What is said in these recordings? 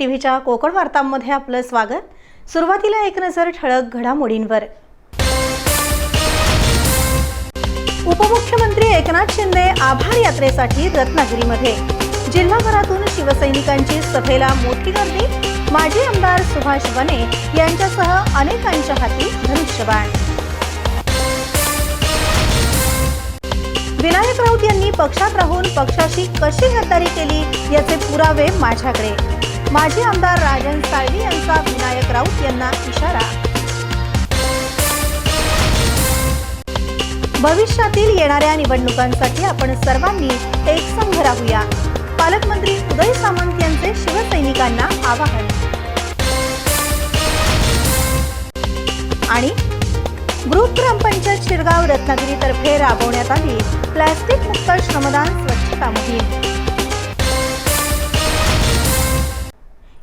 टीव्हीच्या कोकण वार्तांमध्ये आपलं स्वागत. सुरुवातीला एक नजर ठळक घडामोडींवर. उपमुख्यमंत्री एकनाथ शिंदे आभार यात्रेसाठी रत्नागिरीमध्ये. जिल्हाभरातून शिवसैनिकांची सभेला मोठी गर्दी. माजी आमदार सुभाष वने यांच्यासह अनेकांच्या हाती धनुष्यबाण. विनायक राऊत यांनी पक्षात राहून पक्षाशी कशी गद्दारी केली याचे पुरावे माझ्याकडे. माजी आमदार राजन साळवी यांचा विनायक राऊत यांना इशारा. भविष्यातील येणाऱ्या निवडणुकांसाठी आपण सर्वांनी एकसंघ राहूया. पालकमंत्री उदय सामंत यांचे शिवसैनिकांना आवाहन. आणि ग्रुप ग्रामपंचायत शिरगाव रत्नागिरीतर्फे राबवण्यात आली प्लॅस्टिक मुक्त श्रमदान स्वच्छता मोहीम.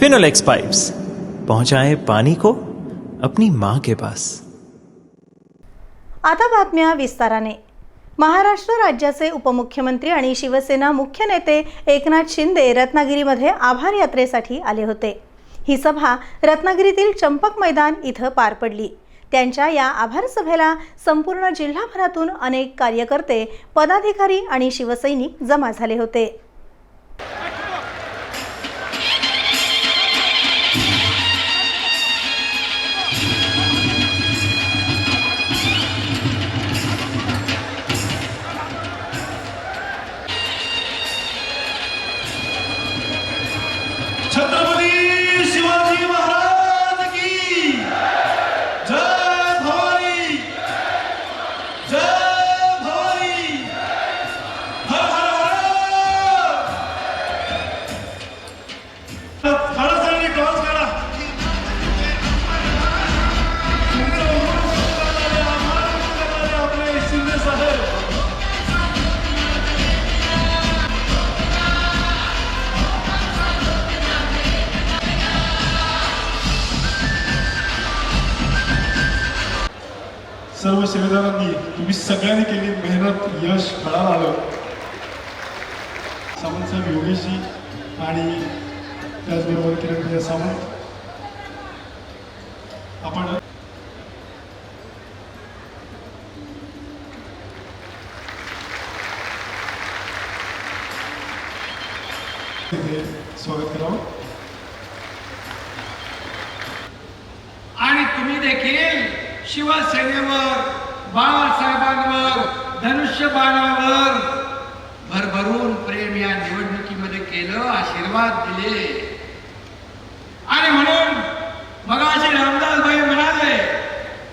फिनोलेक्स पाइप्स पहुंचाए पानी को अपनी माँ के पास। आता बातम्या विस्ताराने. महाराष्ट्र राज्याचे उपमुख्यमंत्री आणि शिवसेना मुख्य नेते एकनाथ शिंदे रत्नागिरीमध्ये आभार यात्रेसाठी आले होते. ही सभा रत्नागिरीतील चंपक मैदान इथं पार पडली. त्यांच्या या आभार सभेला संपूर्ण जिल्हाभरातून अनेक कार्यकर्ते पदाधिकारी आणि शिवसैनिक जमा झाले होते. सगळ्यांनी केली मेहनत यश फळाला आलं. सावंतसाहेब योगेशजी आणि त्याचबरोबर किरण सावंत. आपण स्वागत करावं. आणि तुम्ही देखील शिवसेनेवर बाळासाहेबांवर धनुष्यबाणावर भरभरून प्रेम या निवडणुकीमध्ये केलं आशीर्वाद दिले. आणि म्हणून मगाशी रामदासभाई म्हणाले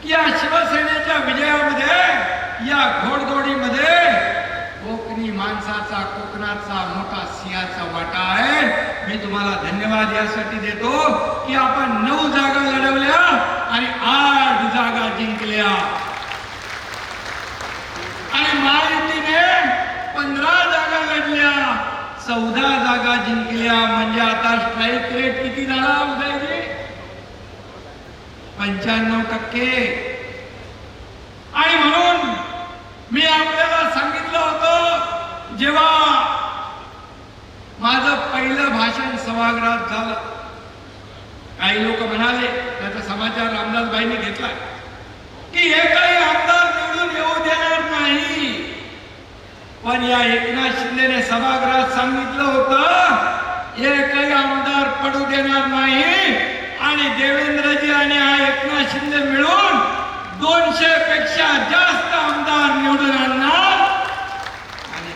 की या शिवसेनेच्या विजयामध्ये या घोडदोडीमध्ये कोकणी माणसाचा कोकणाचा मोठा सिंहाचा वाटा आहे. मी तुम्हाला धन्यवाद यासाठी देतो की आपण नऊ जागा लढवल्या आणि आठ जागा जिंकल्या. आणि महायुतीने पंधरा जागा लढल्या चौदा जागा जिंकल्या. म्हणजे आता स्ट्राईक रेट किती झाला उदयजी? पंच्याण्णव टक्के. आणि म्हणून मी आपल्याला सांगितलं होतं जेव्हा माझं पहिलं भाषण सभागृहात झालं काही लोक म्हणाले त्याचा समाचार रामदासबाईंनी घेतला की हे काही आमदार निवडून येऊ देणार नाही पण या एकनाथ शिंदेने सभागृहात सांगितलं होतं एकही आमदार पडू देणार नाही. आणि देवेंद्रजी आणि हा एकनाथ शिंदे मिळून दोनशे पेक्षा जास्त आमदार निवडून आणणार. आणि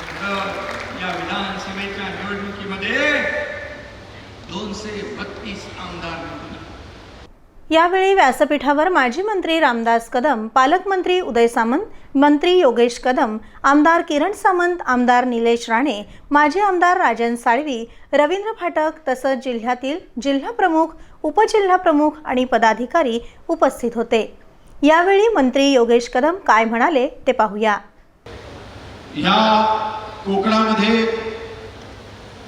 या विधानसभेच्या निवडणुकीमध्ये दोनशे बत्तीस आमदार निवडून यावेळी व्यासपीठावर माजी मंत्री रामदास कदम पालकमंत्री उदय सामंत मंत्री योगेश कदम आमदार किरण सामंत आमदार निलेश राणे माजी आमदार राजन साळवी रवींद्र फाटक तसंच जिल्ह्यातील जिल्हाप्रमुख उपजिल्हाप्रमुख आणि पदाधिकारी उपस्थित होते. यावेळी मंत्री योगेश कदम काय म्हणाले ते पाहूया. या कोकणामध्ये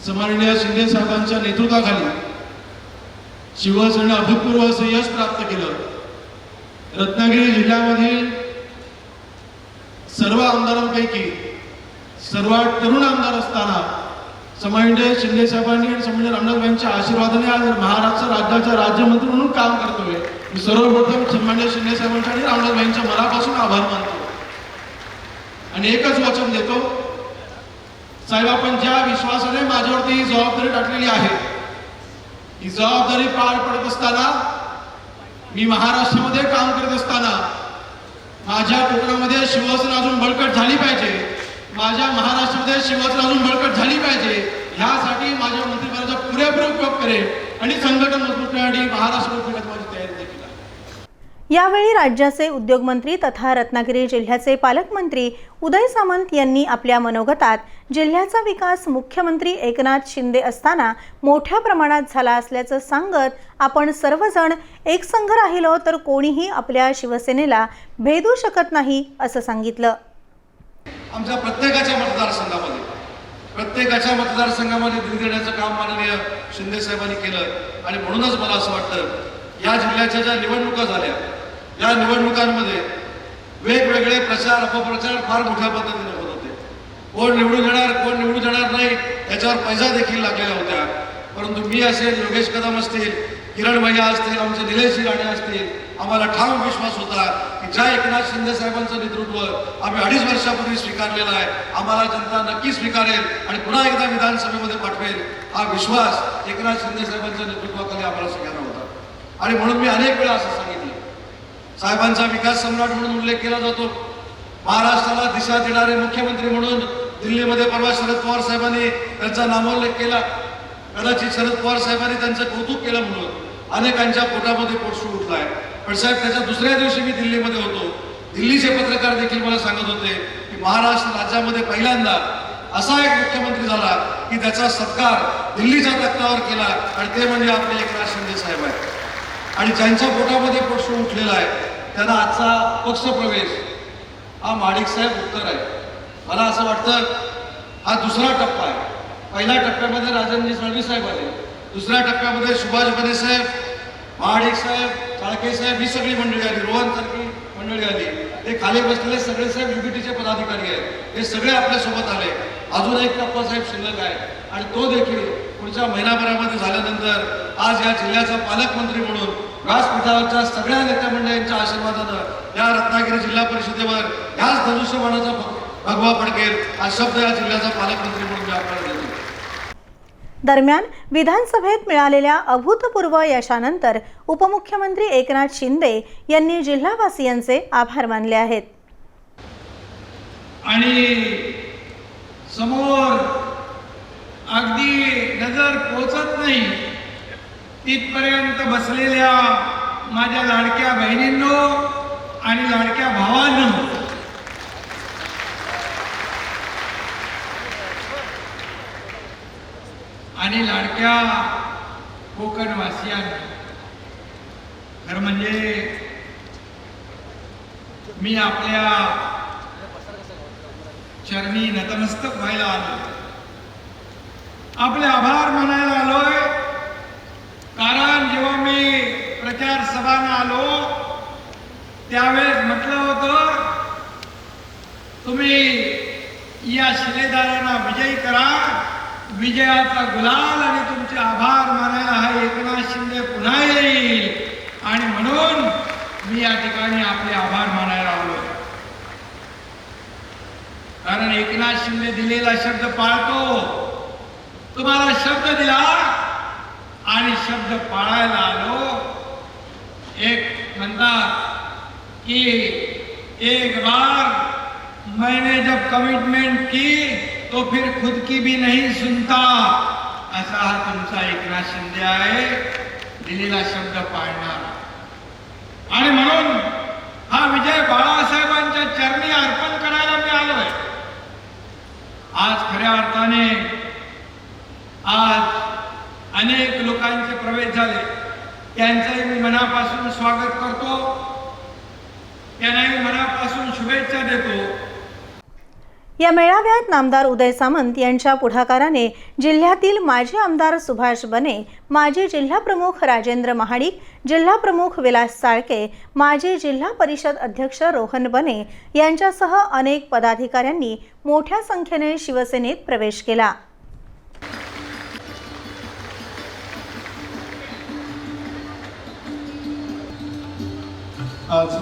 सन्माननीय शिंदे साहेबांच्या नेतृत्वाखाली शिवसेना अभूतपूर्व असं यश प्राप्त केलं. रत्नागिरी जिल्ह्यामधील सर्व आमदारांपैकी सर्वात तरुण आमदार असताना समांडे शिंदे साहेबांनी आणि समांडे रामनाथबाईंच्या आशीर्वादाने आज महाराष्ट्र राज्याचा राज्यमंत्री म्हणून काम करतोय. मी सर्वप्रथम सन्मान्य शिंदे साहेबांच्या आणि रामनाथबाईंच्या मनापासून आभार मानतो. आणि एकच वचन देतो. साहेब आपण ज्या विश्वासाने माझ्यावरती ही जबाबदारी टाकलेली आहे ही जबाबदारी पार पडत असताना मी महाराष्ट्रामध्ये काम करत असताना माझ्या कोकणामध्ये शिवसेना अजून बळकट झाली पाहिजे. माझ्या महाराष्ट्रामध्ये शिवसेना अजून बळकट झाली पाहिजे. ह्यासाठी माझ्या मंत्रिमंडळाचा पुरेपूर उपयोग करेल आणि संघटन मजबूत करण्यासाठी महाराष्ट्र उपयोगात माझी तयारी देखील यावेळी राज्याचे उद्योगमंत्री तथा रत्नागिरी जिल्ह्याचे पालकमंत्री उदय सामंत यांनी आपल्या मनोगतात जिल्ह्याचा विकास मुख्यमंत्री एकनाथ शिंदे असताना मोठ्या प्रमाणात झाला असल्याचं सांगत आपण सर्वजण एकसंघ राहिलो तर कोणीही आपल्या शिवसेनेला भेदू शकत नाही असं सांगितलं. आमच्या प्रत्येकाच्या मतदारसंघामध्ये प्रत्येकाच्या मतदारसंघामध्ये निधी देण्याचं काम माननीय शिंदे साहेबांनी केलं. आणि म्हणूनच मला असं वाटतं या जिल्ह्याच्या ज्या निवडणुका झाल्या या निवडणुकांमध्ये वेगवेगळे प्रचार अपप्रचार फार मोठ्या पद्धतीने होत होते. कोण निवडून येणार कोण निवडून येणार नाही याच्यावर पैसा देखील लागलेल्या होत्या. परंतु मी असेल योगेश कदम असतील किरण भैया असतील आमचे निलेश राणे असतील आम्हाला ठाम विश्वास होता की ज्या एकनाथ शिंदे साहेबांचं नेतृत्व आम्ही अडीच वर्षापूर्वी स्वीकारलेलं आहे आम्हाला जनता नक्की स्वीकारेल आणि पुन्हा एकदा विधानसभेमध्ये पाठवेल हा विश्वास एकनाथ शिंदे साहेबांच्या नेतृत्वाखाली आम्हाला स्वीकारला होता आणि म्हणून मी अनेक वेळा असं साहेबांचा विकास सम्राट म्हणून उल्लेख केला जातो. महाराष्ट्राला दिशा देणारे मुख्यमंत्री म्हणून दिल्लीमध्ये परवा शरद पवार साहेबांनी त्यांचा नामोल्लेख केला. कदाचित शरद पवार साहेबांनी त्यांचं कौतुक केलं म्हणून अनेकांच्या पोटामध्ये पोटशू उठलाय पण साहेब त्याच्या दुसऱ्या दिवशी मी दिल्लीमध्ये होतो. दिल्लीचे पत्रकार देखील मला सांगत होते की महाराष्ट्र राज्यामध्ये पहिल्यांदा असा एक मुख्यमंत्री झाला की त्याचा सत्कार दिल्लीच्या तख्तावर केला. आणि ते म्हणजे आपले एकनाथ शिंदे साहेब आहेत. आणि ज्यांच्या पोटामध्ये प्रश्न उठलेला आहे त्यांना आजचा पक्षप्रवेश. हा माडिक साहेब उत्तर आहे. मला असं वाटतं हा दुसरा टप्पा आहे. पहिल्या टप्प्यामध्ये राजनजी साळवी साहेब आले. दुसऱ्या टप्प्यामध्ये सुभाष बने साहेब महाडिक साहेब चाळके साहेब ही सगळी मंडळी आली. रोहन सारखी मंडळी आली. ते खाली बसलेले सगळे साहेब युबीटीचे पदाधिकारी आहेत. हे सगळे आपल्यासोबत आले. अजून एक टप्पा साहेब शिल्लक आहे. आणि तो देखील पुढच्या महिनाभरामध्ये झाल्यानंतर आज या जिल्ह्याचा पालकमंत्री म्हणून व्यासपीठावरच्या सगळ्या नेत्या मंडळींच्या आशीर्वादानं या रत्नागिरी जिल्हा परिषदेवर ह्याच धनुष्यबाणाचा भग- भगवा पडकेल हा शब्द या जिल्ह्याचा पालकमंत्री म्हणून आपल्याला देतो दरम्यान विधानसभेत मिळालेल्या अभूतपूर्व यशानंतर उपमुख्यमंत्री एकनाथ शिंदे यांनी जिल्हावासियांचे आभार मानले आहेत. आणि समोर अगदी नजर पोचत नाही तिथपर्यंत बसलेल्या माझ्या लाडक्या बहिणींनो आणि लाडक्या भावांनो. आणि लाडक्या कोकणवासियांनो. खरं म्हणजे मी आपल्या चरणी नतमस्तक व्हायला आलो. आपले आभार मानायला आलोय. कारण जेव्हा मी प्रचार सभांना आलो त्यावेळेस म्हटलं होतं तुम्ही या शिलेदारांना विजयी करा. विजयाचा गुलाल आणि तुमचे आभार मानायला हा एकनाथ शिंदे पुन्हा येईल. आणि म्हणून मी या ठिकाणी आपले आभार मानायला आलो. कारण एकनाथ शिंदे दिलेला शब्द पाळतो. तुम्हाला शब्द दिला आणि शब्द पाळायला आलो. एक म्हणतात की एक बार मैंने जब कमिटमेंट की तो फिर खुद की भी नहीं सुनता. असा हा तुमचा एकनाथ शिंदे आहे. दिलेला शब्द पाळणार. आणि म्हणून हा विजय बाळासाहेबांच्या चरणी अर्पण करायला मी आलोय. आज खऱ्या अर्थाने आज अनेक लोकांचे प्रवेश झाले. त्यांचंही मी मनापासून स्वागत करतो. त्यांनाही मनापासून शुभेच्छा देतो. या मेळाव्यात नामदार उदय सामंत यांच्या पुढाकाराने जिल्ह्यातील माजी आमदार सुभाष बने माजी जिल्हाप्रमुख राजेंद्र महाडिक जिल्हाप्रमुख विलास साळके माजी जिल्हा परिषद अध्यक्ष रोहन बने यांच्यासह अनेक पदाधिकाऱ्यांनी मोठ्या संख्येने शिवसेनेत प्रवेश केला. आज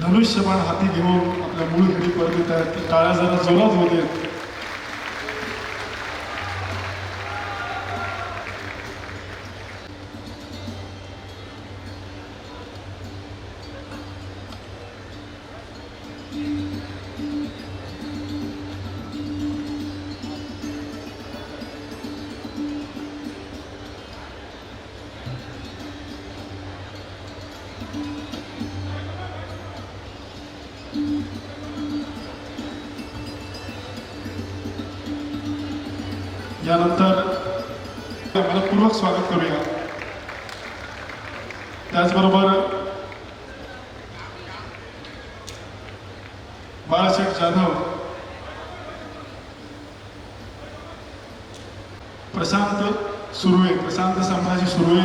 धनुष्यबाण हाती घेऊन आपल्या मूळ घरी परत येत आहेत टाळ्या जरा जोरात होते. मनपूर्वक स्वागत करूया. त्याचबरोबर बाळासाहेब जाधव प्रशांत सुर्वे प्रशांत संभाजी सुर्वे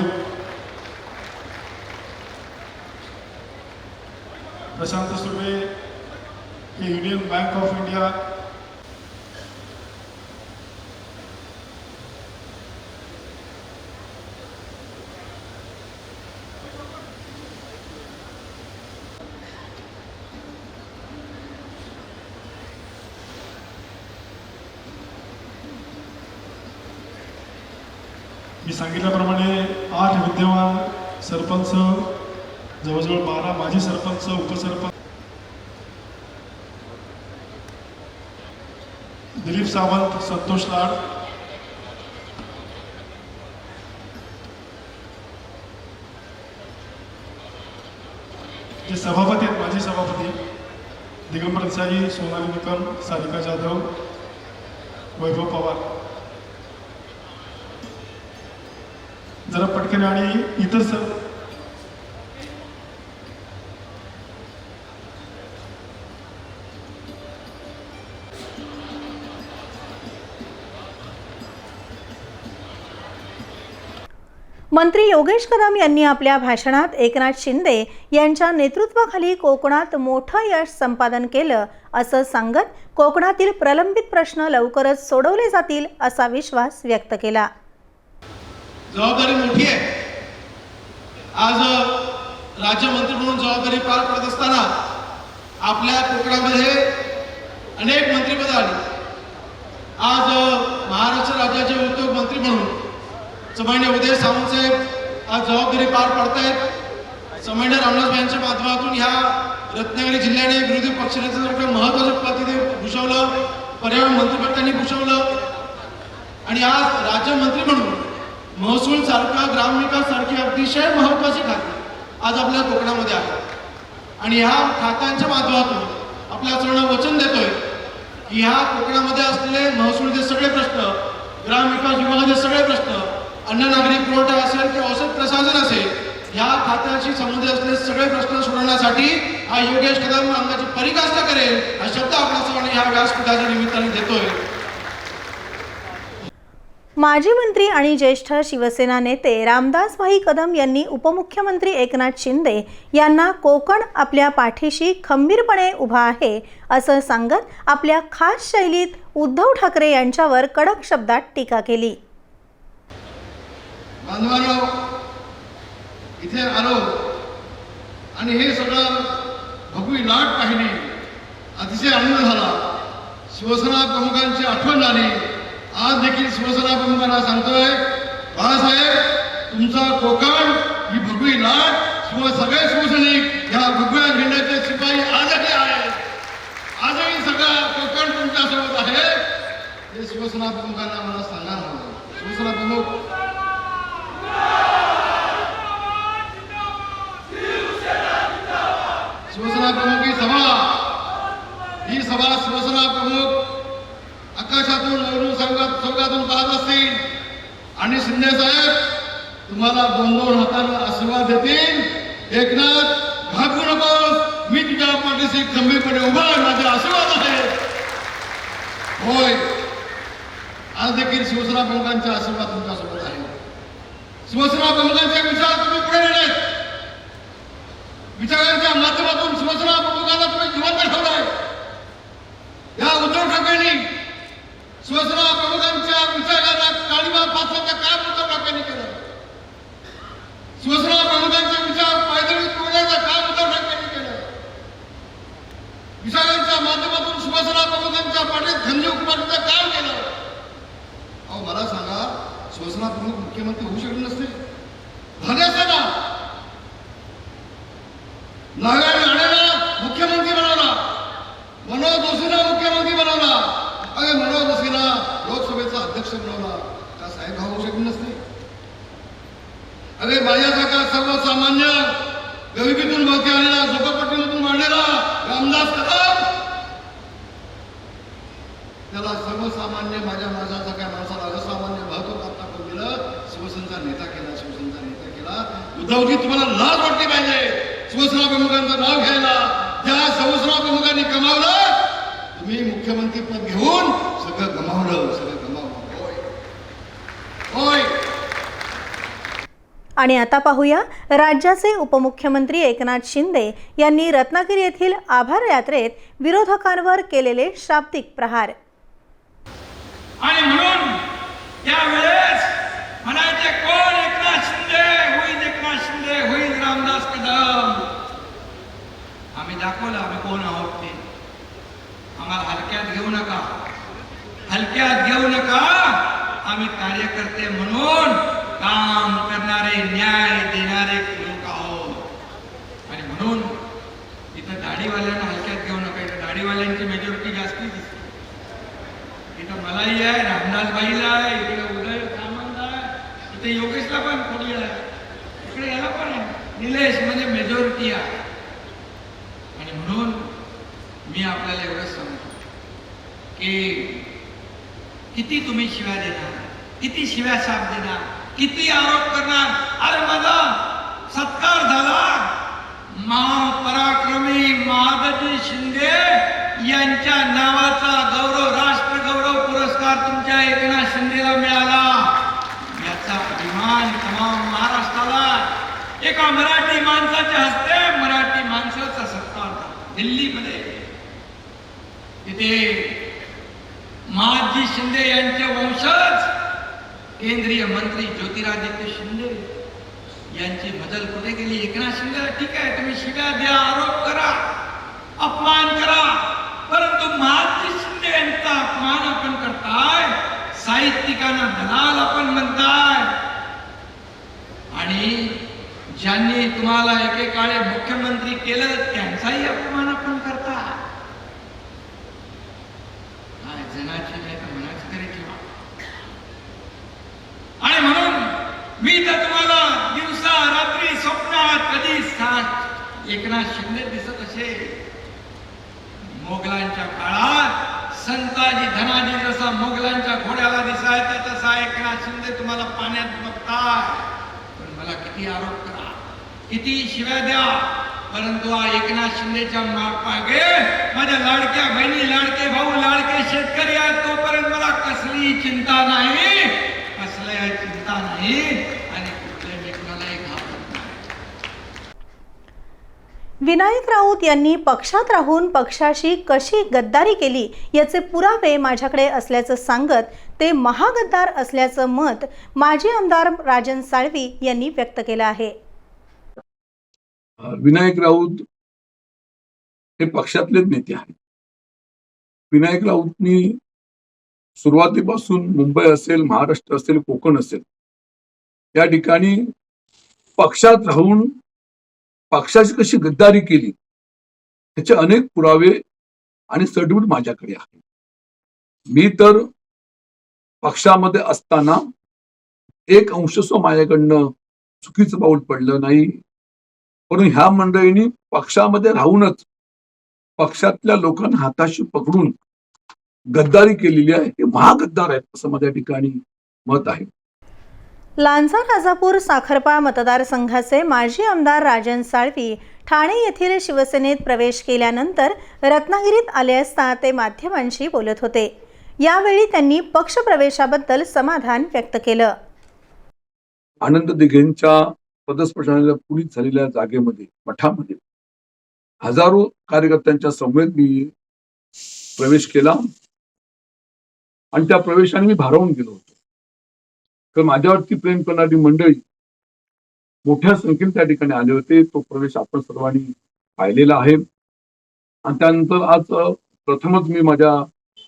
प्रशांत सुर्वे हे युनियन बँक ऑफ इंडिया सांगितल्याप्रमाणे आठ विद्यमान सरपंच जवळजवळ बारा माजी सरपंच उपसरपंच दिलीप सावंत संतोष लाड जे सभापती आहेत माजी सभापती दिगंबर साई सोनाली निकम सारिका जाधव वैभव पवार जरा पटकन आणि इथं सर मंत्री योगेश कदम यांनी आपल्या भाषणात एकनाथ शिंदे यांच्या नेतृत्वाखाली कोकणात मोठं यश संपादन केलं असं सांगत कोकणातील प्रलंबित प्रश्न लवकरच सोडवले जातील असा विश्वास व्यक्त केला. जबाबदारी मोठी आहे. आज राज्यमंत्री म्हणून जबाबदारी पार पडत असताना आपल्या कोकणामध्ये अनेक मंत्रिपद आली आज महाराष्ट्र राज्याचे उद्योग मंत्री म्हणून समान्य उदय सावंत साहेब आज जबाबदारी पार पडतायत. समान्य रामदास यांच्या माध्यमातून ह्या रत्नागिरी जिल्ह्याने विरोधी पक्षनेत्यासारखं महत्वाचं पद तिथे भूषवलं पर्यावरण मंत्रिपद त्यांनी भूषवलं. आणि आज राज्यमंत्री म्हणून महसूल सारखा ग्रामविकास सारखी अतिशय महत्वाची खाती आज आपल्या कोकणामध्ये आहे. आणि ह्या खात्यांच्या माध्यमातून आपल्या सर्वांना वचन देतोय की ह्या कोकणामध्ये असलेले महसूलचे सगळे प्रश्न ग्रामविकास विभागाचे सगळे प्रश्न अन्न नागरी पुरवठा असेल किंवा औषध प्रशासन असेल ह्या खात्याशी संबंधित असलेले सगळे प्रश्न सोडवण्यासाठी हा योगेश कदम अंगाची परिकाष्ठा करेल हा शब्द आपल्या सर्वांनी ह्या व्यासपीठाच्या निमित्ताने देतोय माजी मंत्री आणि ज्येष्ठ शिवसेना नेते रामदास भाई कदम यांनी उपमुख्यमंत्री एकनाथ शिंदे यांना कोकण आपल्या पाठीशी खंबीरपणे उभा आहे असं सांगत आपल्या खास शैलीत उद्धव ठाकरे यांच्यावर कडक शब्दात टीका केली. इथे आलो आणि हे सगळं भगवी लाट पाहिली. अतिशय आनंद झाला. शिवसेना प्रमुखांची आठवण झाली आज देखील शिवसेना प्रमुखांना सांगतोय बाळासाहेब तुमचा कोकण ही भगवी लाट शिव सगळे शिवसैनिक या भगव्या झेंड्याचे शिपाई आजही आहेत. आजही सगळा कोकण तुमच्यासोबत आहे. हे शिवसेना प्रमुखांना मला सांगा शिवसेना प्रमुख शिवसेना प्रमुख ही सभा ही सभा शिवसेना प्रमुख आकाशातून वरून दृष्टिकोनातून पाहत असतील. आणि शिंदे साहेब तुम्हाला दोन दोन हातानं आशीर्वाद देतील. एकनाथ घाबरू नकोस. मी तुझ्या पाठीशी खंबीरपणे उभा आहे. माझे आशीर्वाद आहे. होय. आज देखील शिवसेना प्रमुखांचे आशीर्वाद तुमच्यासोबत आहे शिवसेना प्रमुखांच्या विचार तुम्ही पुढे नेलेत विचारांच्या माध्यमातून शिवसेना प्रमुखांना तुम्ही जिवंत ठेवलाय. या उद्धव ठाकरेंनी शिवसेना प्रमुखांच्या विचारांना काळीमा फासण्याचं काय उद्धव ठाकरेंनी केलं. शिवसेना प्रमुखांचे विचार पायदळी तोडण्याचं काय उद्धव ठाकरेंनी केलं. विचारांच्या माध्यमातून शिवसेना प्रमुखांच्या पाठीत खंजी उभारण्याचं काम केलं. अहो मला सांगा शिवसेना प्रमुख मुख्यमंत्री होऊ शकले नसते. झाल्यास काय साहेब भाऊ होऊ शकले नसते अरे माझ्यासारखा सर्वसामान्य गरिबीतून वरती आलेला झोपडपट्टीमधून मांडलेला रामदास कदम! त्याला सर्वसामान्य माझ्या माझ्यासारख्या माणसाला असामान्य महत्त्व आता पण दिलं शिवसेनेचा नेता केला शिवसेनेचा नेता केला. उद्धवजी तुम्हाला लाज वाटली पाहिजे. शिवसेना प्रमुखांचं नाव घ्यायला. ज्या शिवसेना प्रमुखांनी कमावलं. तुम्ही मुख्यमंत्री पद घेऊन सगळं गमावलं. होय. आणि आता पाहूया राज्याचे उपमुख्यमंत्री एकनाथ शिंदे यांनी रत्नागिरी येथील आभार यात्रेत विरोधकांवर केलेले शाब्दिक प्रहार. आणि म्हणून त्यावेळेस म्हणायचे कोण एकनाथ शिंदे? होईल एकनाथ शिंदे होईल रामदास कदम. आम्ही दाखवलं आम्ही कोण आहोत ते. आम्हाला हलक्यात घेऊ नका. हलक्यात घेऊ नका. आम्ही कार्यकर्ते म्हणून काम करणारे न्याय देणारे लोक आहोत. आणि म्हणून इथं दाढीवाल्यांना हलक्यात घेऊ नका. इथं दाढीवाल्यांची मेजॉरिटी जास्ती दिसते. इथं मलाही आहे रामदासबाईला आहे इकडे उदय सामंत आहे. इथे योगेशला पण थोडी आहे. इकडे याला पण आहे. निलेश म्हणजे मेजॉरिटी आहे. आणि म्हणून मी आपल्याला एवढंच सांगतो की किती तुम्ही शिव्या देणार? किती शिव्या साप देणार? किती आरोप करणार? अरे माझा सत्कार झाला. महापराक्रमी महादजी शिंदे यांच्या नावाचा गौरव राष्ट्र गौरव पुरस्कार तुमच्या एकनाथ शिंदेला मिळाला. याचा अभिमान तमाम महाराष्ट्राला. एका मराठी माणसाच्या हस्ते मराठी माणसाचा सत्कार. झाला. दिल्लीमध्ये. तिथे महाजी शिंदे यांचे वंशज केंद्रीय मंत्री ज्योतिरादित्य शिंदे यांची बदल कुठे गेली? एकनाथ शिंदे ठीक आहे तुम्ही शिव्या द्या आरोप करा अपमान करा. परंतु महाजी शिंदे यांचा अपमान आपण करताय साहित्यिकांना दलाल आपण म्हणताय. आणि ज्यांनी तुम्हाला एकेकाळे मुख्यमंत्री केलं त्यांचाही अपमान आपण करता काय जनाची नाही तर मनाची तरी ठेवा. आणि म्हणून मी तर तुम्हाला दिवसा रात्री स्वप्नात कधी साथ एकनाथ शिंदे दिसत असे. मोगलांच्या काळात संताजी धनाजी जसा मोगलांच्या घोड्याला दिसायचा तसा एकनाथ शिंदे तुम्हाला पाण्यात बघता पण मला किती आरोप करा. किती शिव्या द्या. परंतु हा एकनाथ शिंदेच्या मागे माझ्या लाडक्या बहिणी लाडके भाऊ लाडके शेतकरी आहेत तोपर्यंत मला कसली चिंता नाही कसल्या चिंता नाही आणि कुठले मी विनायक राऊत यांनी पक्षात राहून पक्षाशी कशी गद्दारी केली याचे पुरावे माझ्याकडे असल्याचं सांगत ते महागद्दार असल्याचं मत माजी आमदार राजन साळवी यांनी व्यक्त केलं आहे. विनायक राऊत हे पक्षातलेच नेते आहेत. विनायक राऊतनी सुरुवातीपासून मुंबई असेल महाराष्ट्र असेल कोकण असेल या ठिकाणी पक्षात राहून पक्षाची कशी गद्दारी केली त्याचे अनेक पुरावे आणि सर्टिफिकेट माझ्याकडे आहे मी तर पक्षामध्ये असताना एक अंशस्व माझ्याकडनं चुकीचं पाऊल पडलं नाही. म्हणून ह्या मंडळींनी पक्षामध्ये राहूनच पक्षातल्या लोकांना हाताशी पकडून गद्दारी केलेली आहे. ते महागद्दार आहेत असं माझ्या ठिकाणी मत आहे. लांजा राजापूर साखरपा मतदारसंघाचे माजी आमदार राजन साळवी ठाणे येथील शिवसेनेत प्रवेश केल्यानंतर रत्नागिरीत आले असता ते माध्यमांशी बोलत होते. यावेळी त्यांनी पक्षप्रवेशाबद्दल समाधान व्यक्त केलं. आनंद दिघेंच्या पदस्पर्शाला पुढील झालेल्या जागेमध्ये मठामध्ये हजारो कार्यकर्त्यांच्या समवेत मी प्रवेश केला. आणि त्या प्रवेशाने मी भारावून गेलो होतो. तर माझ्यावरती प्रेम करणारी मंडळी मोठ्या संख्येने त्या ठिकाणी आले होते. तो प्रवेश आपण सर्वांनी पाहिलेला आहे. आणि त्यानंतर आज प्रथमच मी माझ्या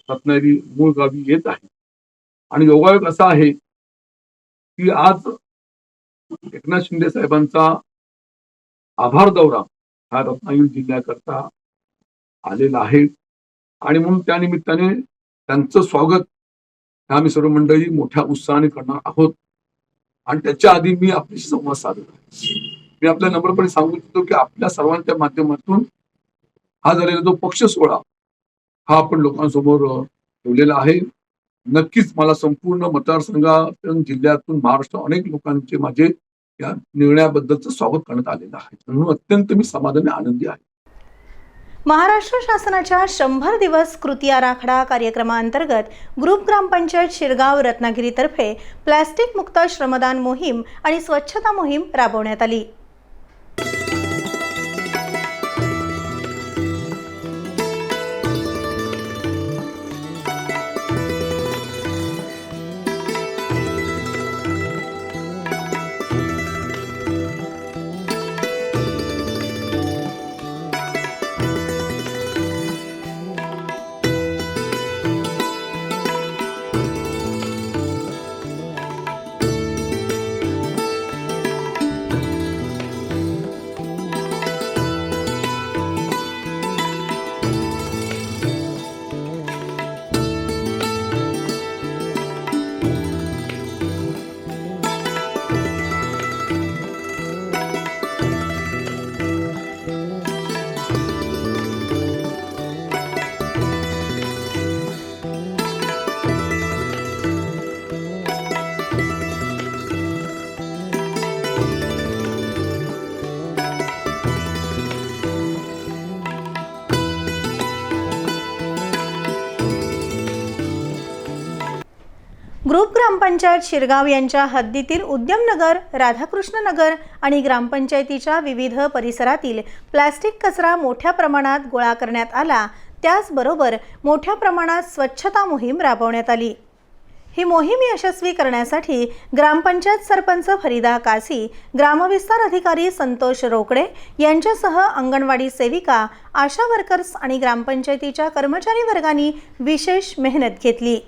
रत्नागिरी मूळ गावी येत आहे. आणि योगायोग असा आहे की आज एकनाथ शिंदे साहेबांचा आभार दौरा हा रत्नागिरी जिल्ह्याकरता आलेला आहे. आणि म्हणून त्या निमित्ताने त्यांचं स्वागत ह्या आम्ही सर्व मंडळी मोठ्या उत्साहाने करणार आहोत. आणि त्याच्या आधी मी आपल्याशी संवाद साधत आहे. मी आपल्या नम्रपणे सांगू इच्छितो की आपल्या सर्वांच्या माध्यमातून हा झालेला जो पक्ष सोहळा हा आपण लोकांसमोर ठेवलेला आहे. नक्कीच मला संपूर्ण मतदारसंघातून जिल्ह्यातून महाराष्ट्र अनेक लोकांचे माझे या निर्णयाबद्दलचं स्वागत करण्यात आलेलं आहे. म्हणून अत्यंत मी समाधानी आनंदी आहे. महाराष्ट्र शासनाच्या शंभर दिवस कृती आराखडा कार्यक्रमाअंतर्गत ग्रुप ग्रामपंचायत शिरगाव रत्नागिरीतर्फे प्लॅस्टिक मुक्त श्रमदान मोहीम आणि स्वच्छता मोहीम राबवण्यात आली. ग्रुप ग्रामपंचायत शिरगाव यांच्या हद्दीतील उद्यमनगर राधाकृष्ण नगर आणि ग्रामपंचायतीच्या विविध परिसरातील प्लॅस्टिक कचरा मोठ्या प्रमाणात गोळा करण्यात आला. त्याचबरोबर मोठ्या प्रमाणात स्वच्छता मोहीम राबवण्यात आली. ही मोहीम यशस्वी करण्यासाठी ग्रामपंचायत सरपंच फरीदा कासी ग्रामविस्तार अधिकारी संतोष रोकडे यांच्यासह अंगणवाडी सेविका आशा वर्कर्स आणि ग्रामपंचायतीच्या कर्मचारी वर्गांनी विशेष मेहनत घेतली.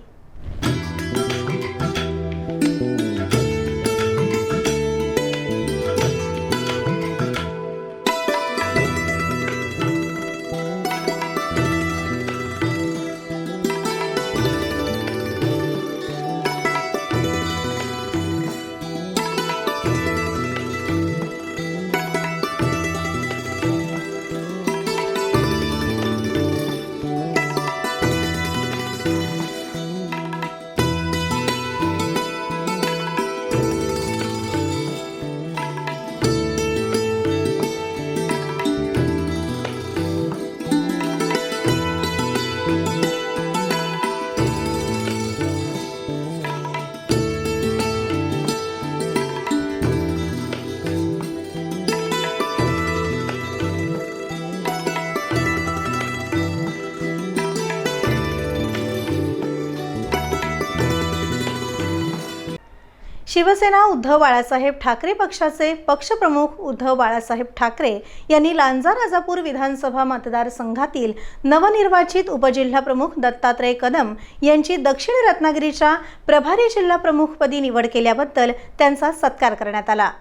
शिवसेना उद्धव बाळासाहेब ठाकरे पक्षाचे पक्षप्रमुख उद्धव बाळासाहेब ठाकरे यांनी लांजा राजापूर विधानसभा मतदारसंघातील नवनिर्वाचित उपजिल्हाप्रमुख दत्तात्रय कदम यांची दक्षिण रत्नागिरीच्या प्रभारी जिल्हा प्रमुखपदी निवड केल्याबद्दल त्यांचा सत्कार करण्यात आला.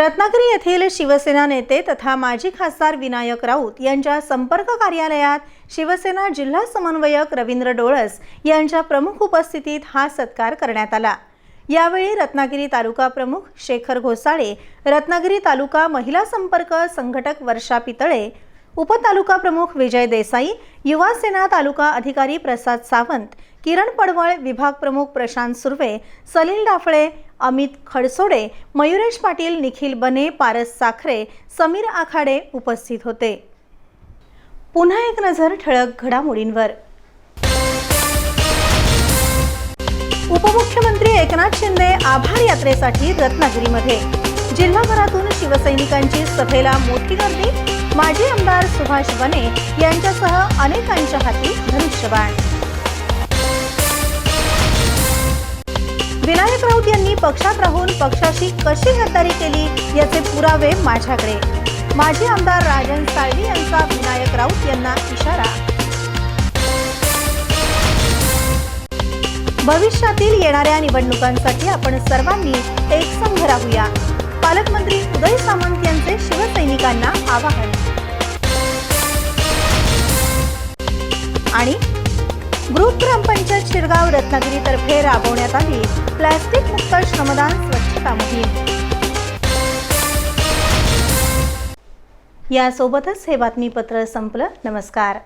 रत्नागिरी येथील शिवसेना नेते तथा माजी खासदार विनायक राऊत यांच्या संपर्क कार्यालयात शिवसेना जिल्हा समन्वयक रवींद्र डोळस यांच्या प्रमुख उपस्थितीत हा सत्कार करण्यात आला. यावेळी रत्नागिरी तालुका प्रमुख शेखर घोसाळे रत्नागिरी तालुका महिला संपर्क संघटक वर्षा पितळे उपतालुका प्रमुख विजय देसाई युवा सेना तालुका अधिकारी प्रसाद सावंत किरण पडवळ विभाग प्रमुख प्रशांत सुर्वे सलील डाफळे अमित खडसोडे मयुरेश पाटील निखिल बने पारस साखरे समीर आखाडे उपस्थित होते. पुन्हा एक नजर ठळक घडामोडींवर. उपमुख्यमंत्री एकनाथ शिंदे आभार यात्रेसाठी रत्नागिरीमध्ये. जिल्हाभरातून शिवसैनिकांची सभेला मोठी गर्दी. माजी आमदार सुभाष बने यांच्यासह अनेकांच्या हाती धनुष्यबाण. विनायक राऊत यांनी पक्षात राहून पक्षाशी कशी गद्दारी केली याचे पुरावे माझ्याकडे. माजी आमदार राजन साळवी यांचा विनायक राऊत यांना इशारा. भविष्यातील येणाऱ्या निवडणुकांसाठी आपण सर्वांनी एकसंघ राहूया. पालकमंत्री उदय सामंत यांचे शिवसैनिकांना आवाहन. आणि ग्रुप ग्रामपंचायत शिरगाव रत्नागिरीतर्फे राबवण्यात आली प्लॅस्टिक मुक्त श्रमदान स्वच्छता मोहीम यासोबतच हे बातमीपत्र संपलं. नमस्कार.